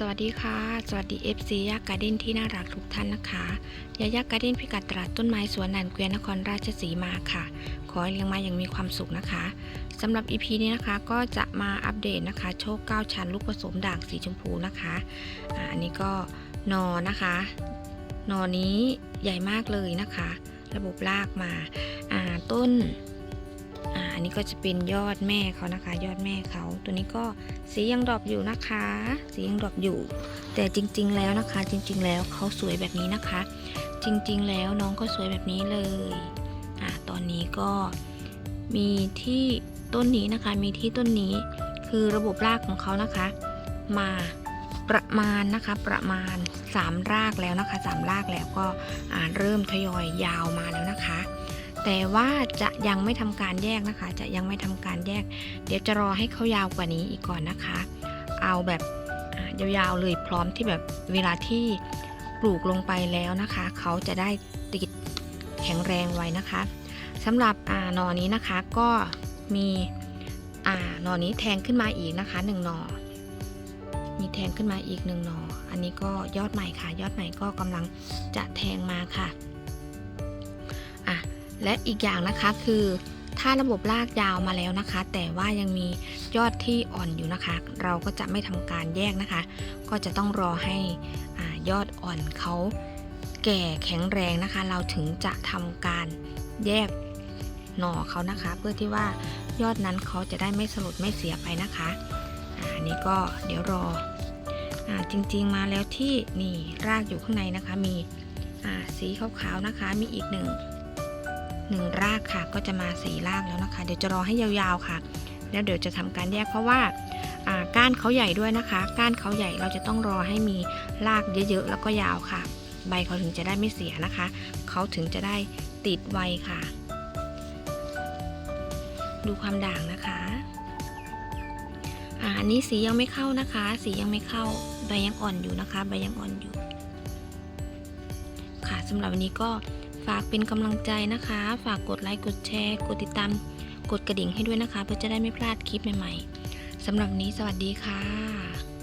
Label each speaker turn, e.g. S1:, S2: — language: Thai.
S1: สวัสดีค่ะ สวัสดี FC ยาการ์เด้นที่น่ารักทุกท่านนะคะยายาการ์เด้นพิกัดตลาดต้นไม้สวนนันเกวียนนครราชสีมาค่ะ ขอให้เลี้ยงมาอย่างมีความสุขนะคะสำหรับ EP นี้นะคะก็จะมาอัปเดตนะคะ โชค 9 ชั้นลูกผสมด่างสีชมพูนะคะอันนี้ก็นอนะคะนอนี้ใหญ่มากเลยนะคะ ระบบรากมาต้น อันนี้ก็จะเป็นยอดแม่เขานะคะ ยอดแม่เขา ตัวนี้ก็สียังดรอปอยู่นะคะ สียังดรอปอยู่ แต่จริง ๆ แล้วนะคะ จริง ๆ แล้วเขาสวยแบบนี้นะคะ จริง ๆ แล้วน้องก็สวยแบบนี้เลยอ่าตอนนี้ก็มีที่ต้นนี้นะคะ มีที่ต้นนี้คือระบบรากของเขานะคะ มาประมาณนะคะประมาณ 3 รากแล้วนะคะ 3 รากแล้วก็อ่าเริ่มทยอยยาวมาแล้วนะคะ แต่ว่าจะยังไม่ทำการแยกนะคะ จะยังไม่ทำการแยก เดี๋ยวจะรอให้เขายาวกว่านี้อีกก่อนนะคะ เอาแบบยาวๆเลยพร้อมที่แบบเวลาที่ปลูกลงไปแล้วนะคะ เขาจะได้ติดแข็งแรงไว้นะคะสำหรับอ่าหนอนี้นะคะก็มีอ่าหนอนี้แทงขึ้นมาอีกนะคะหนึ่งหนอมีแทงขึ้นมาอีกหนึ่งหนออันนี้ก็ยอดใหม่ค่ะ ยอดใหม่ก็กำลังจะแทงมาค่ะ และอีกอย่างนะคะคือถ้าระบบรากยาวมาแล้วนะคะ แต่ว่ายังมียอดที่อ่อนอยู่นะคะ เราก็จะไม่ทำการแยกนะคะ ก็จะต้องรอให้อยอดอ่อนเขาแก่แข็งแรงนะคะ เราถึงจะทำการแยกหน่อเขานะคะ เพื่อที่ว่ายอดนั้นเขาจะได้ไม่สลดไม่เสียไปนะคะอันนี้ก็เดี๋ยวรออจริงๆมาแล้วที่นี่รากอยู่ข้างในนะคะ มีอ่าสีขาวๆนะคะ มีอีกหนึ่ง หนึ่งรากค่ะ ก็จะมาสีรากแล้วนะคะ เดี๋ยวจะรอให้ยาวๆค่ะ แล้วเดี๋ยวจะทำการแยกเพราะว่าก้านเขาใหญ่ด้วยนะคะ ก้านเขาใหญ่เราจะต้องรอให้มีรากเยอะๆแล้วก็ยาวค่ะ ใบเขาถึงจะได้ไม่เสียนะคะ เขาถึงจะได้ติดไวค่ะ ดูความด่างนะคะอันนี้สียังไม่เข้านะคะ สียังไม่เข้าใบยังอ่อนอยู่นะคะ ใบยังอ่อนอยู่ ค่ะสำหรับวันนี้ก็ ฝากเป็นกำลังใจนะคะ ฝากกดไลค์กดแชร์ กดติดตาม กดกระดิ่งให้ด้วยนะคะ เพื่อจะได้ไม่พลาดคลิปใหม่ๆสำหรับนี้สวัสดีค่ะ